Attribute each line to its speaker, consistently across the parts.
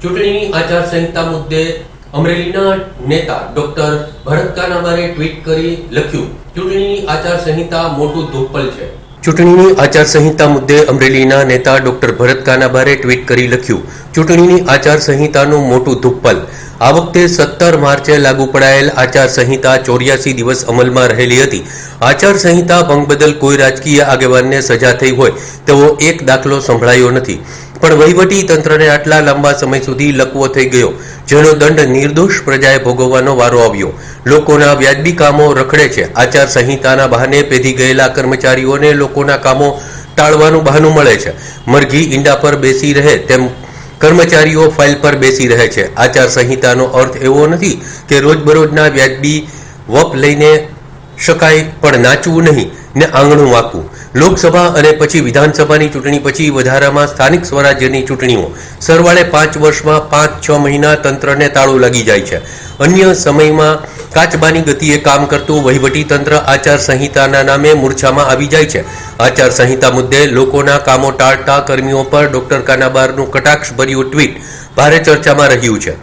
Speaker 1: ચૂંટણીની આચારસંહિતા મુદ્દે અમરેલીના નેતા ડોક્ટર ભરત કાનાબારે ટ્વીટ કરી લખ્યું, ચૂંટણીની આચારસંહિતા મોટું ધોપલ છે. ચૂંટણીની આચારસંહિતા મુદ્દે અમરેલીના નેતા ડોક્ટર ભરત કાનાબારે ટ્વીટ કરી લખ્યું, ચૂંટણીની આચારસંહિતાનું મોટું ધુપ્પલ આ વખતે સત્તર માર્ચે લાગુ પડાયેલ આચારસંહિતા ચોર્યાસી દિવસ અમલમાં રહેલી હતી. આચારસંહિતા ભંગ બદલ કોઈ રાજકીય આગેવાનને સજા થઈ હોય તેવો એક દાખલો સંભળાયો નથી. પણ વહીવટી તંત્રને આટલા લાંબા સમય સુધી લકવો થઈ ગયો, જેનો દંડ નિર્દોષ પ્રજાએ ભોગવવાનો વારો આવ્યો. લોકોના વ્યાજબી કામો રખડે છે. આચારસંહિતાના બહાને પેધી ગયેલા કર્મચારીઓને લોકોના કામો ટાળવાનું બહાનું મળે છે. મરઘી ઈંડા પર બેસી રહે તેમ કર્મચારીઓ ફાઇલ પર બેસી રહે છે. આચારસંહિતાનો અર્થ એવો નથી કે રોજબરોજના વ્યાજબી વપ લઈને શકાય પણ નાચવું નહીં. ને આંગણું વાંકવું. લોકસભા અને પછી વિધાનસભાની ચૂંટણી, પછી વધારામાં સ્થાનિક સ્વરાજ્યની ચૂંટણીઓ. સરવાળે પાંચ વર્ષમાં પાંચ, છ મહિના તંત્રને તાળું લાગી જાય છે. અન્ય સમયમાં કાચબાની ગતિએ કામ કરતું વહીવટી તંત્ર આચારસંહિતાના નામે મૂર્છામાં આવી જાય છે. આચારસંહિતા મુદ્દે લોકોના કામો ટાળતા કર્મીઓ પર ડોક્ટર કાનાબારનું કટાક્ષભર્યું ટ્વીટ. ભારે ચર્ચામાં રહ્યું છે.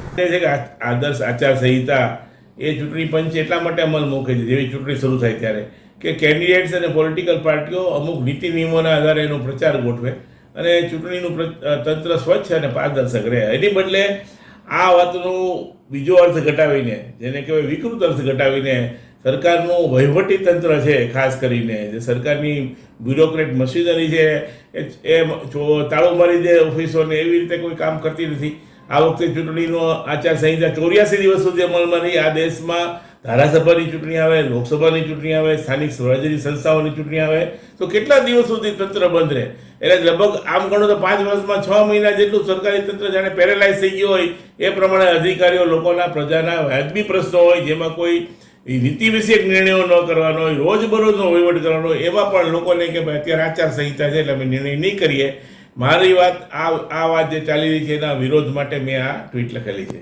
Speaker 2: આદર્શ આચાર સંહિતા એ ચૂંટણી પંચ એટલા માટે અમલ મૂકે છે જેવી ચૂંટણી શરૂ થાય ત્યારે. કે કેન્ડિડેટ્સ અને પોલિટિકલ પાર્ટીઓ અમુક નીતિ નિયમોના આધારે એનો પ્રચાર ગોઠવે અને ચૂંટણીનું તંત્ર સ્વચ્છ અને પારદર્શક રહે. એની બદલે આ વાતનો બીજો અર્થ ઘટાવીને, જેને કહેવાય વિકૃત અર્થ ઘટાવીને સરકારનું વહીવટી તંત્ર છે, ખાસ કરીને, જે સરકારની બ્યુરોક્રેટ મશીનરી છે, એ તાળું મારી દે ઓફિસોને, એવી રીતે કોઈ કામ કરતી નથી. આ વખતે ચૂંટણીનો આચાર સંહિતા ચોર્યાસી દિવસ સુધી અમલમાં રહી. આ દેશમાં ધારાસભાની ચૂંટણી આવે, લોકસભાની ચૂંટણી આવે, સ્થાનિક સ્વરાજ્યની સંસ્થાઓની ચૂંટણી આવે. તો કેટલા દિવસ સુધી તંત્ર બંધ રહે? એટલે લગભગ આમ ગણો તો પાંચ વર્ષમાં છ મહિના જેટલું સરકારી તંત્ર જાણે પેરેલાઇઝ થઈ ગયું હોય, એ પ્રમાણે અધિકારીઓ લોકોના પ્રજાના વાજબી પ્રશ્નો હોય, જેમાં કોઈ નીતિ વિષયક નિર્ણયો ન કરવાનો હોય, રોજબરોજનો વહીવટ કરવાનો હોય એમાં પણ લોકોને કે ભાઈ અત્યારે આચાર સંહિતા છે એટલે અમે નિર્ણય નહીં કરીએ. મારી વાત આ આ વાત જે ચાલી રહી છે એના વિરોધ માટે મેં આ ટ્વીટ લખેલી છે.